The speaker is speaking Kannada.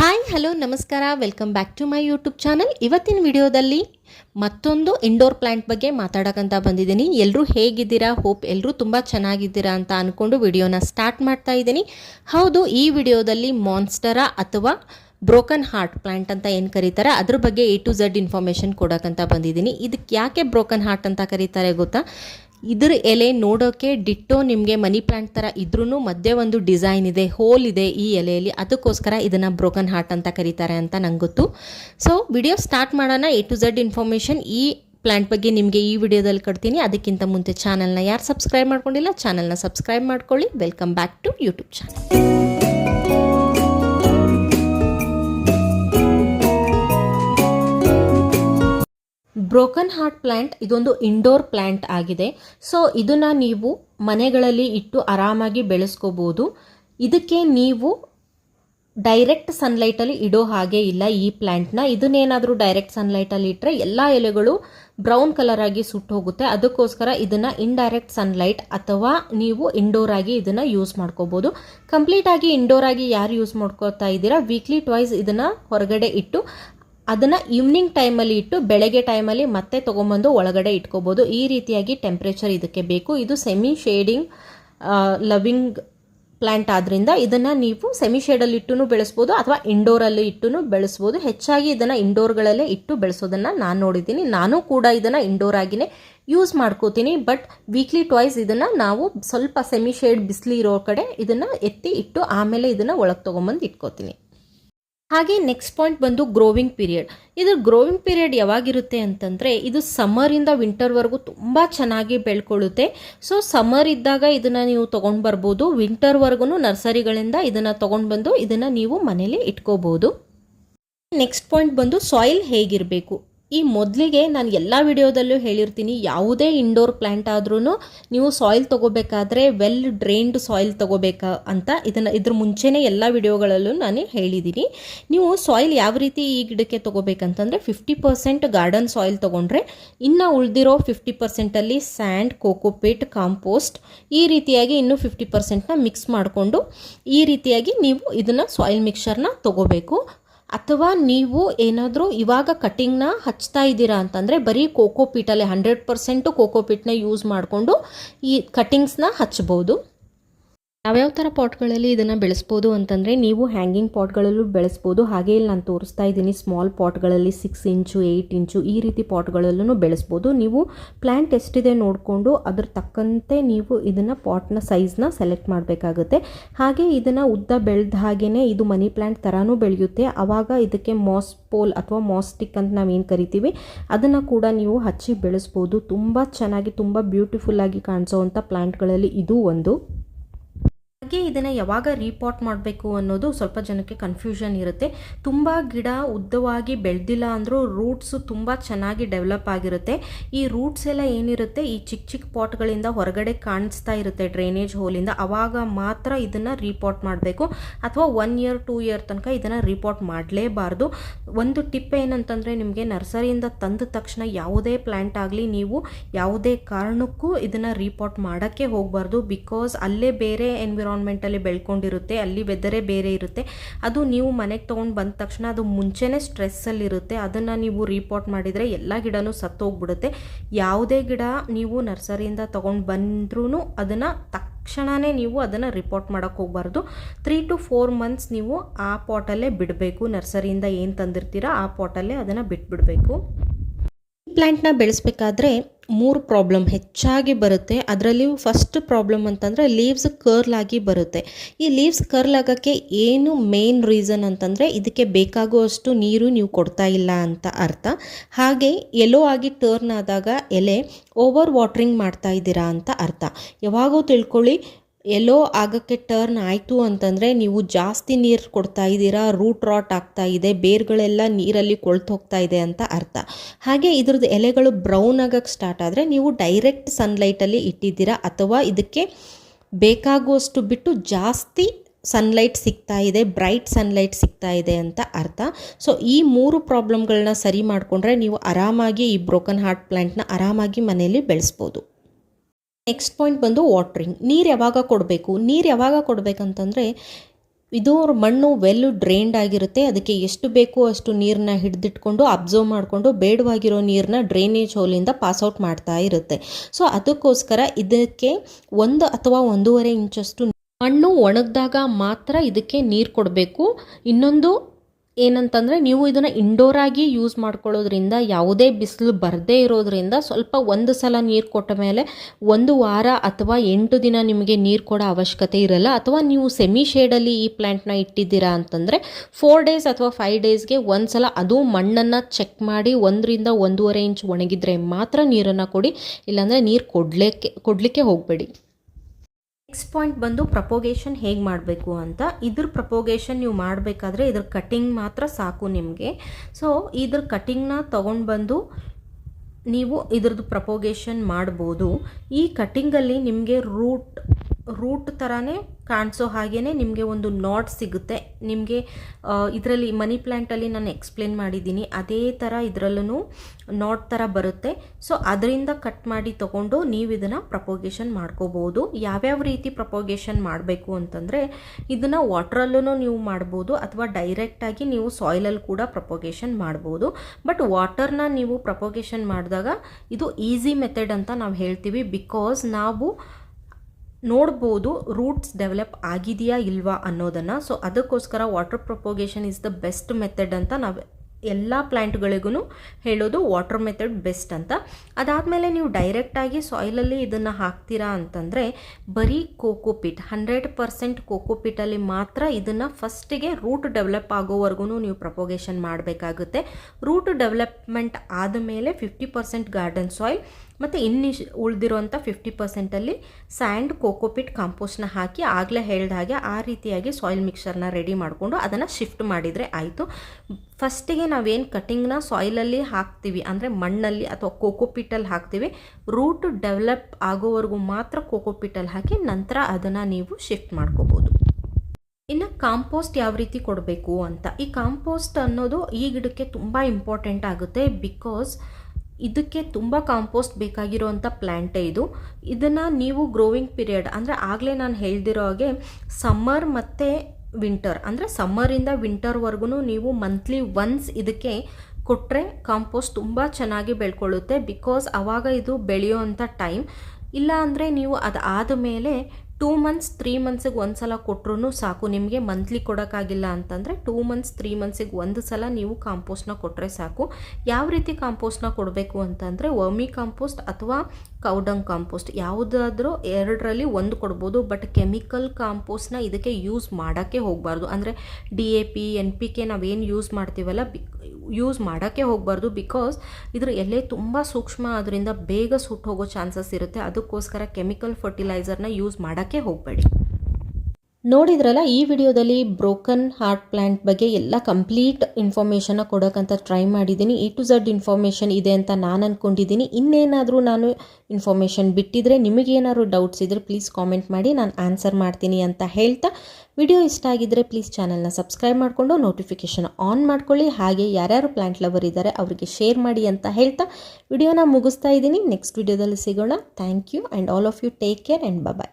ಹಾಯ್, ಹಲೋ, ನಮಸ್ಕಾರ. Welcome back to my YouTube channel ಇವತ್ತಿನ ವಿಡಿಯೋದಲ್ಲಿ ಮತ್ತೊಂದು ಇಂಡೋರ್ ಪ್ಲ್ಯಾಂಟ್ ಬಗ್ಗೆ ಮಾತಾಡೋಕ್ಕಂತ ಬಂದಿದ್ದೀನಿ. ಎಲ್ಲರೂ ಹೇಗಿದ್ದೀರಾ? ಹೋಪ್ ಎಲ್ಲರೂ ತುಂಬ ಚೆನ್ನಾಗಿದ್ದೀರಾ ಅಂತ ಅಂದ್ಕೊಂಡು ವಿಡಿಯೋನ ಸ್ಟಾರ್ಟ್ ಮಾಡ್ತಾ ಇದ್ದೀನಿ. ಹೌದು, ಈ ವಿಡಿಯೋದಲ್ಲಿ ಮಾನ್ಸ್ಟರಾ ಅಥವಾ ಬ್ರೋಕನ್ ಹಾರ್ಟ್ ಪ್ಲ್ಯಾಂಟ್ ಅಂತ ಏನು ಕರೀತಾರೆ? ಅದ್ರ ಬಗ್ಗೆ ಎ ಟು ಝಡ್ ಇನ್ಫಾರ್ಮೇಷನ್ ಕೊಡೋಕ್ಕಂತ ಬಂದಿದ್ದೀನಿ. ಇದಕ್ಕೆ ಯಾಕೆ ಬ್ರೋಕನ್ ಹಾರ್ಟ್ ಅಂತ ಕರೀತಾರೆ ಗೊತ್ತಾ? ಇದ್ರ ಎಲೆ ನೋಡೋಕ್ಕೆ ಡಿಟ್ಟೋ ನಿಮಗೆ ಮನಿ ಪ್ಲಾಂಟ್ ಥರ ಇದ್ರೂ ಮಧ್ಯೆ ಒಂದು ಡಿಸೈನ್ ಇದೆ, ಹೋಲ್ ಇದೆ ಈ ಎಲೆಯಲ್ಲಿ. ಅದಕ್ಕೋಸ್ಕರ ಇದನ್ನು ಬ್ರೋಕನ್ ಹಾರ್ಟ್ ಅಂತ ಕರೀತಾರೆ ಅಂತ ನಂಗೆ ಗೊತ್ತು. ಸೊ ವಿಡಿಯೋ ಸ್ಟಾರ್ಟ್ ಮಾಡೋಣ. ಎ ಟು ಝಡ್ ಇನ್ಫಾರ್ಮೇಷನ್ ಈ ಪ್ಲ್ಯಾಂಟ್ ಬಗ್ಗೆ ನಿಮಗೆ ಈ ವಿಡಿಯೋದಲ್ಲಿ ಕೊಡ್ತೀನಿ ಅದಕ್ಕಿಂತ ಮುಂಚೆ ಚಾನಲ್ನ ಯಾರು ಸಬ್ಸ್ಕ್ರೈಬ್ ಮಾಡ್ಕೊಂಡಿಲ್ಲ, ಚಾನಲ್ನ ಸಬ್ಸ್ಕ್ರೈಬ್ ಮಾಡ್ಕೊಳ್ಳಿ. Welcome back to YouTube channel. Broken heart plant ಇದೊಂದು ಇಂಡೋರ್ ಪ್ಲ್ಯಾಂಟ್ ಆಗಿದೆ. ಸೊ ಇದನ್ನು ನೀವು ಮನೆಗಳಲ್ಲಿ ಇಟ್ಟು ಆರಾಮಾಗಿ ಬೆಳೆಸ್ಕೋಬೋದು. ಇದಕ್ಕೆ ನೀವು ಡೈರೆಕ್ಟ್ ಸನ್ಲೈಟಲ್ಲಿ ಇಡೋ ಹಾಗೆ ಇಲ್ಲ ಈ ಪ್ಲ್ಯಾಂಟ್ನ ಇದನ್ನೇನಾದರೂ ಡೈರೆಕ್ಟ್ ಸನ್ಲೈಟಲ್ಲಿ ಇಟ್ಟರೆ ಎಲ್ಲ ಎಲೆಗಳು ಬ್ರೌನ್ ಕಲರ್ ಆಗಿ ಸುಟ್ಟು ಹೋಗುತ್ತೆ. ಅದಕ್ಕೋಸ್ಕರ ಇದನ್ನು ಇಂಡೈರೆಕ್ಟ್ ಸನ್ಲೈಟ್ ಅಥವಾ ನೀವು ಇಂಡೋರ್ ಆಗಿ ಇದನ್ನು ಯೂಸ್ ಮಾಡ್ಕೋಬೋದು. ಕಂಪ್ಲೀಟ್ ಆಗಿ ಇಂಡೋರ್ ಆಗಿ ಯಾರು ಯೂಸ್ ಮಾಡ್ಕೋತಾ ಇದ್ದೀರಾ? ವೀಕ್ಲಿ ಟ್ವೈಸ್ ಇದನ್ನು ಹೊರಗಡೆ ಇಟ್ಟು ಅದನ್ನು ಈವ್ನಿಂಗ್ ಟೈಮಲ್ಲಿ ಇಟ್ಟು ಬೆಳಗ್ಗೆ ಟೈಮಲ್ಲಿ ಮತ್ತೆ ತೊಗೊಂಬಂದು ಒಳಗಡೆ ಇಟ್ಕೋಬೋದು. ಈ ರೀತಿಯಾಗಿ ಟೆಂಪ್ರೇಚರ್ ಇದಕ್ಕೆ ಬೇಕು. ಇದು ಸೆಮಿ ಶೇಡಿಂಗ್ ಲವಿಂಗ್ ಪ್ಲ್ಯಾಂಟ್ ಆದ್ದರಿಂದ ಇದನ್ನು ನೀವು ಸೆಮಿ ಶೇಡಲ್ಲಿ ಇಟ್ಟು ಬೆಳೆಸ್ಬೋದು ಅಥವಾ ಇಂಡೋರಲ್ಲಿ ಇಟ್ಟು ಬೆಳೆಸ್ಬೋದು. ಹೆಚ್ಚಾಗಿ ಇದನ್ನು ಇಂಡೋರ್ಗಳಲ್ಲೇ ಇಟ್ಟು ಬೆಳೆಸೋದನ್ನು ನಾನು ನೋಡಿದ್ದೀನಿ. ನಾನು ಕೂಡ ಇದನ್ನು ಇಂಡೋರ್ ಆಗಿನೇ ಯೂಸ್ ಮಾಡ್ಕೋತೀನಿ. ಬಟ್ ವೀಕ್ಲಿ ಟ್ವಾಯ್ಸ್ ಇದನ್ನು ನಾವು ಸ್ವಲ್ಪ ಸೆಮಿ ಶೇಡ್ ಬಿಸಿಲಿರೋ ಕಡೆ ಇದನ್ನು ಎತ್ತಿ ಇಟ್ಟು ಆಮೇಲೆ ಇದನ್ನು ಒಳಗೆ ತೊಗೊಂಬಂದು ಇಟ್ಕೋತೀನಿ. ಹಾಗೆ ನೆಕ್ಸ್ಟ್ ಪಾಯಿಂಟ್ ಬಂದು ಗ್ರೋವಿಂಗ್ ಪೀರಿಯಡ್ ಇದು ಗ್ರೋವಿಂಗ್ ಪೀರಿಯಡ್ ಯಾವಾಗಿರುತ್ತೆ ಅಂತಂದರೆ ಇದು ಸಮ್ಮರಿಂದ ವಿಂಟರ್ವರೆಗೂ ತುಂಬ ಚೆನ್ನಾಗಿ ಬೆಳ್ಕೊಳ್ಳುತ್ತೆ. ಸೊ ಸಮ್ಮರ್ ಇದ್ದಾಗ ಇದನ್ನು ನೀವು ತೊಗೊಂಡು ಬರ್ಬೋದು. ವಿಂಟರ್ವರೆಗೂ ನರ್ಸರಿಗಳಿಂದ ಇದನ್ನು ತೊಗೊಂಡು ಬಂದು ಇದನ್ನು ನೀವು ಮನೇಲಿ ಇಟ್ಕೋಬೋದು. ನೆಕ್ಸ್ಟ್ ಪಾಯಿಂಟ್ ಬಂದು ಸಾಯಿಲ್ ಹೇಗಿರಬೇಕು. ಈ ಮೊದಲಿಗೆ ನಾನು ಎಲ್ಲ ವಿಡಿಯೋದಲ್ಲೂ ಹೇಳಿರ್ತೀನಿ, ಯಾವುದೇ ಇಂಡೋರ್ ಪ್ಲ್ಯಾಂಟ್ ಆದ್ರೂ ನೀವು ಸಾಯಿಲ್ ತೊಗೋಬೇಕಾದ್ರೆ ವೆಲ್ ಡ್ರೈನ್ಡ್ ಸಾಯಿಲ್ ತೊಗೋಬೇಕಾ ಅಂತ ಇದನ್ನು ಇದ್ರ ಮುಂಚೆನೇ ಎಲ್ಲ ವಿಡಿಯೋಗಳಲ್ಲೂ ನಾನು ಹೇಳಿದ್ದೀನಿ ನೀವು ಸಾಯಿಲ್ ಯಾವ ರೀತಿ ಈ ಗಿಡಕ್ಕೆ ತೊಗೋಬೇಕಂತಂದರೆ ಫಿಫ್ಟಿ ಪರ್ಸೆಂಟ್ ಗಾರ್ಡನ್ ಸಾಯಿಲ್ ತೊಗೊಂಡ್ರೆ ಇನ್ನು ಉಳಿದಿರೋ ಫಿಫ್ಟಿ ಪರ್ಸೆಂಟಲ್ಲಿ ಸ್ಯಾಂಡ್ ಕೋಕೋಪೇಟ್ ಕಾಂಪೋಸ್ಟ್ ಈ ರೀತಿಯಾಗಿ ಇನ್ನೂ ಫಿಫ್ಟಿ ಪರ್ಸೆಂಟ್ನ ಮಿಕ್ಸ್ ಮಾಡಿಕೊಂಡು ಈ ರೀತಿಯಾಗಿ ನೀವು ಇದನ್ನು ಸಾಯಿಲ್ ಮಿಕ್ಸರ್ನ ತೊಗೋಬೇಕು. ಅಥವಾ ನೀವು ಏನಾದರೂ ಇವಾಗ ಕಟ್ಟಿಂಗ್ನ ಹಚ್ತಾ ಇದ್ದೀರಾ ಅಂತಂದರೆ ಬರೀ ಕೋಕೋಪೀಟಲ್ಲೇ ಹಂಡ್ರೆಡ್ ಪರ್ಸೆಂಟು ಕೋಕೋಪೀಟ್ನ ಯೂಸ್ ಮಾಡಿಕೊಂಡು ಈ ಕಟ್ಟಿಂಗ್ಸ್ನ ಹಚ್ಬೋದು. ಯಾವ್ಯಾವ ಥರ ಪಾಟ್ಗಳಲ್ಲಿ ಇದನ್ನು ಬೆಳೆಸ್ಬೋದು ಅಂತಂದರೆ ನೀವು ಹ್ಯಾಂಗಿಂಗ್ ಪಾಟ್ಗಳಲ್ಲೂ ಬೆಳೆಸ್ಬೋದು. ಹಾಗೆ ಇಲ್ಲಿ ನಾನು ತೋರಿಸ್ತಾ ಇದ್ದೀನಿ ಸ್ಮಾಲ್ ಪಾಟ್ಗಳಲ್ಲಿ ಸಿಕ್ಸ್ ಇಂಚು ಏಯ್ಟ್ ಇಂಚು ಈ ರೀತಿ ಪಾಟ್ಗಳಲ್ಲೂ ಬೆಳೆಸ್ಬೋದು. ನೀವು ಪ್ಲ್ಯಾಂಟ್ ಎಷ್ಟಿದೆ ನೋಡಿಕೊಂಡು ಅದ್ರ ತಕ್ಕಂತೆ ನೀವು ಇದನ್ನು ಪಾಟ್ನ ಸೈಜ್ನ ಸೆಲೆಕ್ಟ್ ಮಾಡಬೇಕಾಗುತ್ತೆ. ಹಾಗೆ ಇದನ್ನು ಉದ್ದ ಬೆಳೆದ ಹಾಗೆಯೇ ಇದು ಮನಿ ಪ್ಲ್ಯಾಂಟ್ ಥರನೂ ಬೆಳೆಯುತ್ತೆ. ಆವಾಗ ಇದಕ್ಕೆ ಮಾಸ್ ಪೋಲ್ ಅಥವಾ ಮಾಸ್ಟಿಕ್ ಅಂತ ನಾವೇನು ಕರಿತೀವಿ, ಅದನ್ನು ಕೂಡ ನೀವು ಹಚ್ಚಿ ಬೆಳೆಸ್ಬೋದು. ತುಂಬ ಚೆನ್ನಾಗಿ, ತುಂಬ ಬ್ಯೂಟಿಫುಲ್ಲಾಗಿ ಕಾಣಿಸೋವಂಥ ಪ್ಲ್ಯಾಂಟ್ಗಳಲ್ಲಿ ಇದು ಒಂದು. ಹಾಗೆ ಇದನ್ನು ಯಾವಾಗ ರೀಪಾಟ್ ಮಾಡಬೇಕು ಅನ್ನೋದು ಸ್ವಲ್ಪ ಜನಕ್ಕೆ ಕನ್ಫ್ಯೂಷನ್ ಇರುತ್ತೆ. ತುಂಬ ಗಿಡ ಉದ್ದವಾಗಿ ಬೆಳೆದಿಲ್ಲ ಅಂದರೂ ರೂಟ್ಸು ತುಂಬ ಚೆನ್ನಾಗಿ ಡೆವಲಪ್ ಆಗಿರುತ್ತೆ. ಈ ರೂಟ್ಸ್ ಎಲ್ಲ ಏನಿರುತ್ತೆ? ಈ ಚಿಕ್ಕ ಚಿಕ್ಕ ಪಾಟ್ಗಳಿಂದ ಹೊರಗಡೆ ಕಾಣಿಸ್ತಾ ಇರುತ್ತೆ ಡ್ರೈನೇಜ್ ಹೋಲಿಂದ ಆವಾಗ ಮಾತ್ರ ಇದನ್ನು ರೀಪಾಟ್ ಮಾಡಬೇಕು. ಅಥವಾ ಒನ್ ಇಯರ್ ಟೂ ಇಯರ್ ತನಕ ಇದನ್ನು ರೀಪಾಟ್ ಮಾಡಲೇಬಾರ್ದು. ಒಂದು ಟಿಪ್ ಏನಂತಂದರೆ ನಿಮಗೆ ನರ್ಸರಿಯಿಂದ ತಂದ ತಕ್ಷಣ ಯಾವುದೇ ಪ್ಲ್ಯಾಂಟ್ ಆಗಲಿ ನೀವು ಯಾವುದೇ ಕಾರಣಕ್ಕೂ ಇದನ್ನು ರೀಪಾಟ್ ಮಾಡೋಕ್ಕೆ ಹೋಗಬಾರ್ದು. ಬಿಕಾಸ್ ಅಲ್ಲೇ ಬೇರೆ ಎನ್ವಿರಾನ್ ಎನ್ವಿರಾನ್ಮೆಂಟಲ್ಲಿ ಬೆಳ್ಕೊಂಡಿರುತ್ತೆ, ಅಲ್ಲಿ ವೆದರೇ ಬೇರೆ ಇರುತ್ತೆ. ಅದು ನೀವು ಮನೆಗೆ ತೊಗೊಂಡು ಬಂದ ತಕ್ಷಣ ಅದು ಮುಂಚೆನೇ ಸ್ಟ್ರೆಸ್ಸಲ್ಲಿರುತ್ತೆ ಅದನ್ನು ನೀವು ರಿಪೋರ್ಟ್ ಮಾಡಿದರೆ ಎಲ್ಲ ಗಿಡನೂ ಸತ್ತೋಗ್ಬಿಡುತ್ತೆ ಯಾವುದೇ ಗಿಡ ನೀವು ನರ್ಸರಿಯಿಂದ ತೊಗೊಂಡು ಬಂದ್ರೂ ಅದನ್ನು ತಕ್ಷಣವೇ ನೀವು ಅದನ್ನು ರಿಪೋರ್ಟ್ ಮಾಡೋಕ್ಕೆ ಹೋಗಬಾರ್ದು. ತ್ರೀ ಟು ಫೋರ್ ಮಂತ್ಸ್ ನೀವು ಆ ಪಾಟಲ್ಲೇ ಬಿಡಬೇಕು. ನರ್ಸರಿಯಿಂದ ಏನು ತಂದಿರ್ತೀರ ಆ ಪಾಟಲ್ಲೇ ಅದನ್ನು ಬಿಟ್ಬಿಡಬೇಕು. ಪ್ಲ್ಯಾಂಟ್ನ ಬೆಳೆಸ್ಬೇಕಾದ್ರೆ ಮೂರು ಪ್ರಾಬ್ಲಮ್ ಹೆಚ್ಚಾಗಿ ಬರುತ್ತೆ. ಅದರಲ್ಲಿಯೂ ಫಸ್ಟ್ ಪ್ರಾಬ್ಲಮ್ ಅಂತಂದರೆ ಲೀವ್ಸ್ ಕರ್ಲ್ ಆಗಿ ಬರುತ್ತೆ. ಈ ಲೀವ್ಸ್ ಕರ್ಲ್ ಆಗೋಕ್ಕೆ ಏನು ಮೇನ್ ರೀಸನ್ ಅಂತಂದರೆ ಇದಕ್ಕೆ ಬೇಕಾಗುವಷ್ಟು ನೀರು ನೀವು ಕೊಡ್ತಾ ಇಲ್ಲ ಅಂತ ಅರ್ಥ. ಹಾಗೆ ಎಲೋ ಆಗಿ ಟರ್ನ್ ಆದಾಗ ಎಲೆ ಓವರ್ ವಾಟ್ರಿಂಗ್ ಮಾಡ್ತಾ ಇದ್ದೀರಾ ಅಂತ ಅರ್ಥ. ಯಾವಾಗೋ ತಿಳ್ಕೊಳ್ಳಿ ಎಲ್ಲೋ ಆಗೋಕ್ಕೆ ಟರ್ನ್ ಆಯಿತು ಅಂತಂದರೆ ನೀವು ಜಾಸ್ತಿ ನೀರು ಕೊಡ್ತಾ ಇದ್ದೀರಾ ರೂಟ್ ರಾಟ್ ಆಗ್ತಾ ಇದೆ, ಬೇರ್ಗಳೆಲ್ಲ ನೀರಲ್ಲಿ ಕೊಳ್ತು ಹೋಗ್ತಾ ಇದೆ ಅಂತ ಅರ್ಥ. ಹಾಗೆ ಇದ್ರದ್ದು ಎಲೆಗಳು ಬ್ರೌನ್ ಆಗೋಕ್ಕೆ ಸ್ಟಾರ್ಟ್ ಆದರೆ ನೀವು ಡೈರೆಕ್ಟ್ ಸನ್ಲೈಟಲ್ಲಿ ಇಟ್ಟಿದ್ದೀರಾ ಅಥವಾ ಇದಕ್ಕೆ ಬೇಕಾಗುವಷ್ಟು ಬಿಟ್ಟು ಜಾಸ್ತಿ ಸನ್ಲೈಟ್ ಸಿಗ್ತಾ ಇದೆ ಬ್ರೈಟ್ ಸನ್ಲೈಟ್ ಸಿಗ್ತಾ ಇದೆ ಅಂತ ಅರ್ಥ. ಸೊ ಈ ಮೂರು ಪ್ರಾಬ್ಲಮ್ಗಳನ್ನ ಸರಿ ಮಾಡಿಕೊಂಡ್ರೆ ನೀವು ಆರಾಮಾಗಿ ಈ ಬ್ರೋಕನ್ ಹಾರ್ಟ್ ಪ್ಲ್ಯಾಂಟ್ನ ಆರಾಮಾಗಿ ಮನೆಯಲ್ಲಿ ಬೆಳೆಸ್ಬೋದು. ನೆಕ್ಸ್ಟ್ ಪಾಯಿಂಟ್ ಬಂದು ವಾಟ್ರಿಂಗ್ ನೀರು ಯಾವಾಗ ಕೊಡಬೇಕು? ನೀರು ಯಾವಾಗ ಕೊಡಬೇಕಂತಂದರೆ, ಇದು ಮಣ್ಣು ವೆಲ್ ಡ್ರೈನ್ಡ್ ಆಗಿರುತ್ತೆ. ಅದಕ್ಕೆ ಎಷ್ಟು ಬೇಕೋ ಅಷ್ಟು ನೀರನ್ನ ಹಿಡಿದಿಟ್ಕೊಂಡು ಅಬ್ಸರ್ವ್ ಮಾಡಿಕೊಂಡು, ಬೇಡವಾಗಿರೋ ನೀರನ್ನ ಡ್ರೈನೇಜ್ ಹೋಲಿಂದ ಪಾಸ್ಔಟ್ ಮಾಡ್ತಾ ಇರುತ್ತೆ. ಸೊ ಅದಕ್ಕೋಸ್ಕರ ಇದಕ್ಕೆ ಒಂದು ಅಥವಾ ಒಂದೂವರೆ ಇಂಚಷ್ಟು ಮಣ್ಣು ಒಣಗಿದಾಗ ಮಾತ್ರ ಇದಕ್ಕೆ ನೀರು ಕೊಡಬೇಕು. ಇನ್ನೊಂದು ಏನಂತಂದರೆ ನೀವು ಇದನ್ನು ಇಂಡೋರ್ ಆಗಿ ಯೂಸ್ ಮಾಡ್ಕೊಳ್ಳೋದ್ರಿಂದ ಯಾವುದೇ ಬಿಸಿಲು ಬರದೇ ಇರೋದ್ರಿಂದ ಸ್ವಲ್ಪ ಒಂದು ಸಲ ನೀರು ಕೊಟ್ಟ ಮೇಲೆ ಒಂದು ವಾರ ಅಥವಾ ಎಂಟು ದಿನ ನಿಮಗೆ ನೀರು ಕೊಡೋ ಅವಶ್ಯಕತೆ ಇರಲ್ಲ. ಅಥವಾ ನೀವು ಸೆಮಿ ಶೇಡಲ್ಲಿ ಈ ಪ್ಲ್ಯಾಂಟ್ನ ಇಟ್ಟಿದ್ದೀರಾ ಅಂತಂದರೆ ಫೋರ್ ಡೇಸ್ ಅಥವಾ ಫೈವ್ ಡೇಸ್ಗೆ ಒಂದು ಸಲ ಅದು ಮಣ್ಣನ್ನು ಚೆಕ್ ಮಾಡಿ ಒಂದರಿಂದ ಒಂದೂವರೆ ಇಂಚ್ ಒಣಗಿದ್ರೆ ಮಾತ್ರ ನೀರನ್ನು ಕೊಡಿ. ಇಲ್ಲಾಂದರೆ ನೀರು ಕೊಡಲಿಕ್ಕೆ ಕೊಡಲಿಕ್ಕೆ ಹೋಗಬೇಡಿ. ನೆಕ್ಸ್ಟ್ ಪಾಯಿಂಟ್ ಬಂದು ಪ್ರಪೋಗೇಷನ್ ಹೇಗೆ ಮಾಡಬೇಕು ಅಂತ. ಇದ್ರ ಪ್ರಪೋಗೇಷನ್ ನೀವು ಮಾಡಬೇಕಾದ್ರೆ ಇದ್ರ ಕಟಿಂಗ್ ಮಾತ್ರ ಸಾಕು ನಿಮಗೆ. ಸೊ ಇದ್ರ ಕಟಿಂಗ್ನ ತೊಗೊಂಡು ಬಂದು ನೀವು ಇದ್ರದ್ದು ಪ್ರಪೋಗೇಷನ್ ಮಾಡ್ಬೋದು. ಈ ಕಟಿಂಗಲ್ಲಿ ನಿಮಗೆ ರೂಟ್ ರೂಟ್ ಥರನೇ ಕಾಣಿಸೋ ಹಾಗೇ ನಿಮಗೆ ಒಂದು ನಾಟ್ ಸಿಗುತ್ತೆ. ನಿಮಗೆ ಇದರಲ್ಲಿ ಮನಿ ಪ್ಲ್ಯಾಂಟಲ್ಲಿ ನಾನು ಎಕ್ಸ್ಪ್ಲೇನ್ ಮಾಡಿದ್ದೀನಿ. ಅದೇ ಥರ ಇದರಲ್ಲೂ ನಾಟ್ ಥರ ಬರುತ್ತೆ. ಸೊ ಅದರಿಂದ ಕಟ್ ಮಾಡಿ ತೊಗೊಂಡು ನೀವು ಇದನ್ನು ಪ್ರಪೋಗೇಷನ್ ಮಾಡ್ಕೋಬೋದು. ಯಾವ್ಯಾವ ರೀತಿ ಪ್ರಪೋಗೇಷನ್ ಮಾಡಬೇಕು ಅಂತಂದರೆ, ಇದನ್ನು ವಾಟ್ರಲ್ಲೂ ನೀವು ಮಾಡ್ಬೋದು ಅಥವಾ ಡೈರೆಕ್ಟಾಗಿ ನೀವು ಸಾಯಿಲಲ್ಲಿ ಕೂಡ ಪ್ರಪೋಗೇಷನ್ ಮಾಡ್ಬೋದು. ಬಟ್ ವಾಟರ್ನ ನೀವು ಪ್ರಪೋಗೇಷನ್ ಮಾಡಿದಾಗ ಇದು ಈಸಿ ಮೆಥಡ್ ಅಂತ ನಾವು ಹೇಳ್ತೀವಿ. ಬಿಕಾಸ್ ನಾವು ನೋಡ್ಬೋದು ರೂಟ್ಸ್ ಡೆವಲಪ್ ಆಗಿದೆಯಾ ಇಲ್ವಾ ಅನ್ನೋದನ್ನು. ಸೊ ಅದಕ್ಕೋಸ್ಕರ water propagation is the best method ಅಂತ ನಾವು ಎಲ್ಲ ಪ್ಲ್ಯಾಂಟ್ಗಳಿಗೂ ಹೇಳೋದು ವಾಟರ್ ಮೆಥಡ್ ಬೆಸ್ಟ್ ಅಂತ. ಅದಾದಮೇಲೆ ನೀವು ಡೈರೆಕ್ಟಾಗಿ ಸಾಯಿಲಲ್ಲಿ ಇದನ್ನು ಹಾಕ್ತೀರಾ ಅಂತಂದರೆ, ಬರೀ ಕೋಕೋಪಿಟ್ ಹಂಡ್ರೆಡ್ ಪರ್ಸೆಂಟ್ ಕೋಕೋಪಿಟಲ್ಲಿ ಮಾತ್ರ ಇದನ್ನು ಫಸ್ಟಿಗೆ ರೂಟ್ ಡೆವಲಪ್ ಆಗೋವರೆಗೂ ನೀವು ಪ್ರಪೋಗೇಷನ್ ಮಾಡಬೇಕಾಗುತ್ತೆ. ರೂಟ್ ಡೆವಲಪ್ಮೆಂಟ್ ಆದಮೇಲೆ ಫಿಫ್ಟಿ ಪರ್ಸೆಂಟ್ ಗಾರ್ಡನ್ ಸಾಯಿಲ್ ಮತ್ತು ಇನ್ನು ಉಳಿದಿರೋಂಥ ಫಿಫ್ಟಿ ಪರ್ಸೆಂಟಲ್ಲಿ ಸ್ಯಾಂಡ್ ಕೋಕೋಪಿಟ್ ಕಾಂಪೋಸ್ಟ್ನ ಹಾಕಿ ಆಗಲೇ ಹೇಳ್ದ ಹಾಗೆ ಆ ರೀತಿಯಾಗಿ ಸಾಯಿಲ್ ಮಿಕ್ಸರ್ನ ರೆಡಿ ಮಾಡಿಕೊಂಡು ಅದನ್ನು ಶಿಫ್ಟ್ ಮಾಡಿದರೆ ಆಯಿತು. ಫಸ್ಟಿಗೆ ನಾವೇನು ಕಟಿಂಗ್ನ ಸಾಯಿಲಲ್ಲಿ ಹಾಕ್ತೀವಿ ಅಂದರೆ ಮಣ್ಣಲ್ಲಿ ಅಥವಾ ಕೋಕೋಪಿಟಲ್ಲಿ ಹಾಕ್ತೀವಿ. ರೂಟ್ ಡೆವಲಪ್ ಆಗೋವರೆಗೂ ಮಾತ್ರ ಕೋಕೋಪಿಟಲ್ಲಿ ಹಾಕಿ ನಂತರ ಅದನ್ನು ನೀವು ಶಿಫ್ಟ್ ಮಾಡ್ಕೋಬೋದು. ಇನ್ನು ಕಾಂಪೋಸ್ಟ್ ಯಾವ ರೀತಿ ಕೊಡಬೇಕು ಅಂತ. ಈ ಕಾಂಪೋಸ್ಟ್ ಅನ್ನೋದು ಈ ಗಿಡಕ್ಕೆ ತುಂಬ ಇಂಪಾರ್ಟೆಂಟ್ ಆಗುತ್ತೆ ಬಿಕಾಸ್ ಇದಕ್ಕೆ ತುಂಬ ಕಾಂಪೋಸ್ಟ್ ಬೇಕಾಗಿರೋವಂಥ ಪ್ಲ್ಯಾಂಟೇ ಇದು. ಇದನ್ನು ನೀವು ಗ್ರೋವಿಂಗ್ ಪೀರಿಯಡ್ ಅಂದರೆ ಆಗಲೇ ನಾನು ಹೇಳ್ದಿರೋ ಹಾಗೆ ಸಮ್ಮರ್ ಮತ್ತು ವಿಂಟರ್ ಅಂದರೆ ಸಮ್ಮರಿಂದ ವಿಂಟರ್ವರೆಗೂ ನೀವು ಮಂತ್ಲಿ ಒನ್ಸ್ ಇದಕ್ಕೆ ಕೊಟ್ಟರೆ ಕಾಂಪೋಸ್ಟ್ ತುಂಬ ಚೆನ್ನಾಗಿ ಬೆಳ್ಕೊಳ್ಳುತ್ತೆ ಬಿಕಾಸ್ ಆವಾಗ ಇದು ಬೆಳೆಯೋವಂಥ ಟೈಮ್ ಇಲ್ಲ ಅಂದರೆ ನೀವು ಅದು ಮೇಲೆ ಟೂ ಮಂತ್ಸ್ ತ್ರೀ ಮಂತ್ಸಿಗೆ ಒಂದು ಸಲ ಕೊಟ್ಟರು ಸಾಕು. ನಿಮಗೆ ಮಂತ್ಲಿ ಕೊಡೋಕ್ಕಾಗಿಲ್ಲ ಅಂತಂದರೆ ಟೂ ಮಂತ್ಸ್ ತ್ರೀ ಮಂತ್ಸಿಗೆ ಒಂದು ಸಲ ನೀವು ಕಾಂಪೋಸ್ಟ್ನ ಕೊಟ್ಟರೆ ಸಾಕು. ಯಾವ ರೀತಿ ಕಾಂಪೋಸ್ಟ್ನ ಕೊಡಬೇಕು ಅಂತಂದರೆ ವರ್ಮಿ ಕಾಂಪೋಸ್ಟ್ ಅಥವಾ ಕೌಡಂಗ್ ಕಾಂಪೋಸ್ಟ್. ಯಾವುದಾದ್ರೂ ಎರಡರಲ್ಲಿ ಒಂದು ಕೊಡ್ಬೋದು, ಬಟ್ ಕೆಮಿಕಲ್ ಕಾಂಪೋಸ್ಟ್ನ ಇದಕ್ಕೆ ಯೂಸ್ ಮಾಡೋಕ್ಕೆ ಹೋಗಬಾರ್ದು. ಅಂದರೆ D A P, N P K ನಾವೇನು ಯೂಸ್ ಮಾಡ್ತೀವಲ್ಲ ಬಿ ಯೂಸ್ ಮಾಡೋಕ್ಕೆ ಹೋಗಬಾರ್ದು ಬಿಕಾಸ್ ಇದ್ರ ಎಲೆ ತುಂಬ ಸೂಕ್ಷ್ಮ ಅದರಿಂದ ಬೇಗ ಸುಟ್ಟು ಹೋಗೋ ಚಾನ್ಸಸ್ ಇರುತ್ತೆ. ಅದಕ್ಕೋಸ್ಕರ ಕೆಮಿಕಲ್ ಫರ್ಟಿಲೈಸರ್ನ ಯೂಸ್ ಮಾಡೋಕ್ಕೆ ಹೋಗಬೇಡಿ. ನೋಡಿದ್ರಲ್ಲ, ಈ ವಿಡಿಯೋದಲ್ಲಿ ಬ್ರೋಕನ್ ಹಾರ್ಟ್ ಪ್ಲ್ಯಾಂಟ್ ಬಗ್ಗೆ ಎಲ್ಲ ಕಂಪ್ಲೀಟ್ ಇನ್ಫಾರ್ಮೇಷನ್ನ ಕೊಡೋಕ್ಕಂತ ಟ್ರೈ ಮಾಡಿದ್ದೀನಿ. ಎ ಟು ಝಡ್ ಇನ್ಫಾರ್ಮೇಷನ್ ಇದೆ ಅಂತ ನಾನು ಅಂದ್ಕೊಂಡಿದ್ದೀನಿ ಇನ್ನೇನಾದರೂ ನಾನು ಇನ್ಫಾರ್ಮೇಷನ್ ಬಿಟ್ಟಿದ್ರೆ ನಿಮಗೇನಾದ್ರು ಡೌಟ್ಸ್ ಇದ್ದರೆ ಪ್ಲೀಸ್ ಕಾಮೆಂಟ್ ಮಾಡಿ ನಾನು ಆನ್ಸರ್ ಮಾಡ್ತೀನಿ ಅಂತ ಹೇಳ್ತಾ. ವಿಡಿಯೋ ಇಷ್ಟ ಆಗಿದ್ದರೆ ಪ್ಲೀಸ್ ಚಾನಲ್ನ ಸಬ್ಸ್ಕ್ರೈಬ್ ಮಾಡಿಕೊಂಡು ನೋಟಿಫಿಕೇಷನ್ ಆನ್ ಮಾಡ್ಕೊಳ್ಳಿ. ಹಾಗೆ ಯಾರ್ಯಾರು ಪ್ಲ್ಯಾಂಟ್ ಲವರ್ ಇದ್ದಾರೆ ಅವರಿಗೆ ಶೇರ್ ಮಾಡಿ ಅಂತ ಹೇಳ್ತಾ. ವಿಡಿಯೋನ ಮುಗಿಸ್ತಾ ಇದ್ದೀನಿ. ನೆಕ್ಸ್ಟ್ ವಿಡಿಯೋದಲ್ಲಿ ಸಿಗೋಣ. Thank you and all of you. Take care and bye